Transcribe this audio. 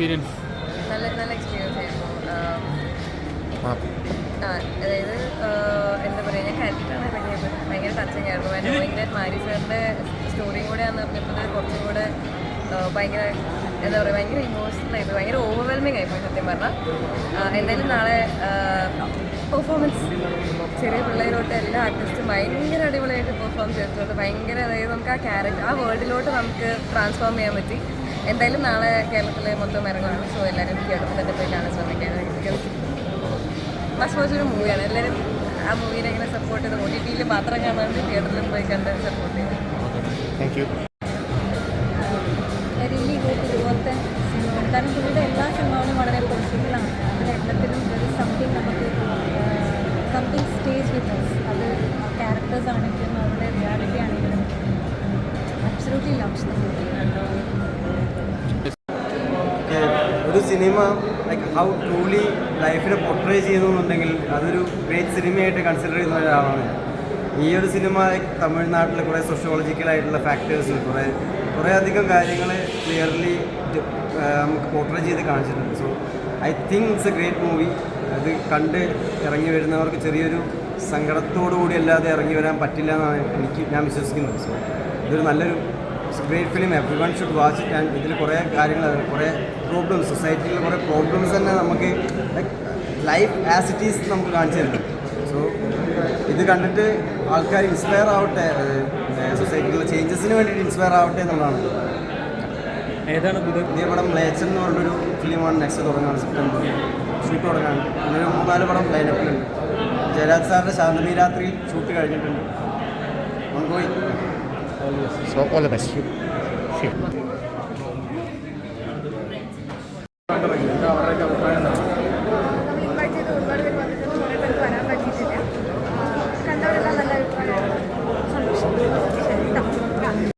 Experience നല്ല നല്ല experience ആയിരുന്നു. അതായത് എന്താ പറയുക ഞാൻ കാരക്ടറാണ് ഭയങ്കര ഭയങ്കര ടച്ചിങ് ആയിരുന്നു. ആൻഡ് നോയിങ് ദാറ്റ് മാരി സാറിന്റെ സ്റ്റോറിയും കൂടെ ആണെന്ന് പറഞ്ഞപ്പോൾ കുറച്ചും കൂടെ ഭയങ്കര എന്താ പറയുക ഭയങ്കര ഇമോഷണൽ ആയിപ്പോയി ഭയങ്കര ഓവർവെൽമിങ് ആയിപ്പോയി സത്യം പറഞ്ഞാൽ എന്തായാലും നാളെ പെർഫോമൻസ് ചെറിയ പിള്ളേരോട്ട് എല്ലാ ആർട്ടിസ്റ്റും ഭയങ്കര അടിപൊളിയായിട്ട് പെർഫോം ചെയ്തിട്ടുണ്ട്. ഭയങ്കര അതായത് നമുക്ക് ആ ക്യാരക്ടർ ആ വേൾഡിലോട്ട് നമുക്ക് ട്രാൻസ്ഫോം ചെയ്യാൻ പറ്റി. എന്തായാലും നാളെ കേരളത്തിലെ മൊത്തം ഇറങ്ങുന്നു സോ എല്ലാവരും തിയേറ്ററിൽ തന്നെ പോയി കാണാൻ ശ്രമിക്കാൻ ഫസ്റ്റ് ഒരു മൂവിയാണ് എല്ലാവരും ആ മൂവിനെ ഇങ്ങനെ സപ്പോർട്ട് ചെയ്ത് ഒ ടി ടിയിൽ മാത്രം കാണാണ്ട് തിയേറ്ററിലും പോയി കണ്ട് സപ്പോർട്ട് ചെയ്തു. റിയലി ഗുഡ് ഇതുപോലത്തെ സിനിമ കാരണം പുള്ളിയുടെ എല്ലാ സിനിമകളും വളരെ പോസിറ്റീവിലാണ് ഒരു സംതിങ് നമുക്ക് സംതിങ് സ്റ്റേജ് വിത്ത് അസ് അത് ക്യാരക്ടേഴ്സ് ആണെങ്കിലും അവരുടെ റിയാലിറ്റി ആണെങ്കിലും അബ്സലൂട്ട്ലി ലവ്സ് ദ മൂവി ഒരു സിനിമ ലൈക്ക് ഹൗ ട്രൂലി ലൈഫിനെ പോർട്രേ ചെയ്യുന്നുണ്ടെങ്കിൽ അതൊരു ഗ്രേറ്റ് സിനിമയായിട്ട് കൺസിഡർ ചെയ്യുന്ന ഒരാളാണ്. ഈ ഒരു സിനിമ തമിഴ്നാട്ടിലെ കുറേ സോഷ്യോളജിക്കലായിട്ടുള്ള ഫാക്ടേഴ്സ് കുറേ കുറേ അധികം കാര്യങ്ങൾ ക്ലിയർലി നമുക്ക് പോർട്രേ ചെയ്ത് കാണിച്ചിട്ടുണ്ട്. So I think it's a great movie അത് കണ്ട് ഇറങ്ങി വരുന്നവർക്ക് ചെറിയൊരു സങ്കടത്തോടു കൂടി അല്ലാതെ ഇറങ്ങി വരാൻ പറ്റില്ല എന്നാണ് എനിക്ക് ഞാൻ വിശ്വസിക്കുന്നത്. സോ ഇതൊരു നല്ലൊരു great film everyone should watch it and ഇതിൽ കുറേ കാര്യങ്ങൾ കുറേ പ്രോബ്ലംസ് സൊസൈറ്റിയിൽ കുറേ പ്രോബ്ലംസ് തന്നെ നമുക്ക് ലൈഫ് ആസ് ഇറ്റ് ഈസ് നമുക്ക് കാണിച്ചു തരുന്നുണ്ട്. സോ ഇത് കണ്ടിട്ട് ആൾക്കാർ ഇൻസ്പയർ ആവട്ടെ സൊസൈറ്റിയിലുള്ള ചേഞ്ചസിന് വേണ്ടിയിട്ട് ഇൻസ്പയർ ആവട്ടെ എന്നുള്ളതാണ്. ഏതാണ് പുതിയ പുതിയ പടം ലേച്ചൻ എന്ന് പറഞ്ഞൊരു ഫിലിമാണ് നെക്സ്റ്റ് തുടങ്ങാണ് സെപ്റ്റംബർ ഷൂട്ട് തുടങ്ങാണ് അങ്ങനെ മൂന്നാൽ പടം ലൈനപ്പിലുണ്ട് ജയരാജ് സാറിന്റെ ശാന്തമി രാത്രിയിൽ ഷൂട്ട് കഴിഞ്ഞിട്ടുണ്ട്. Ongoing so all the best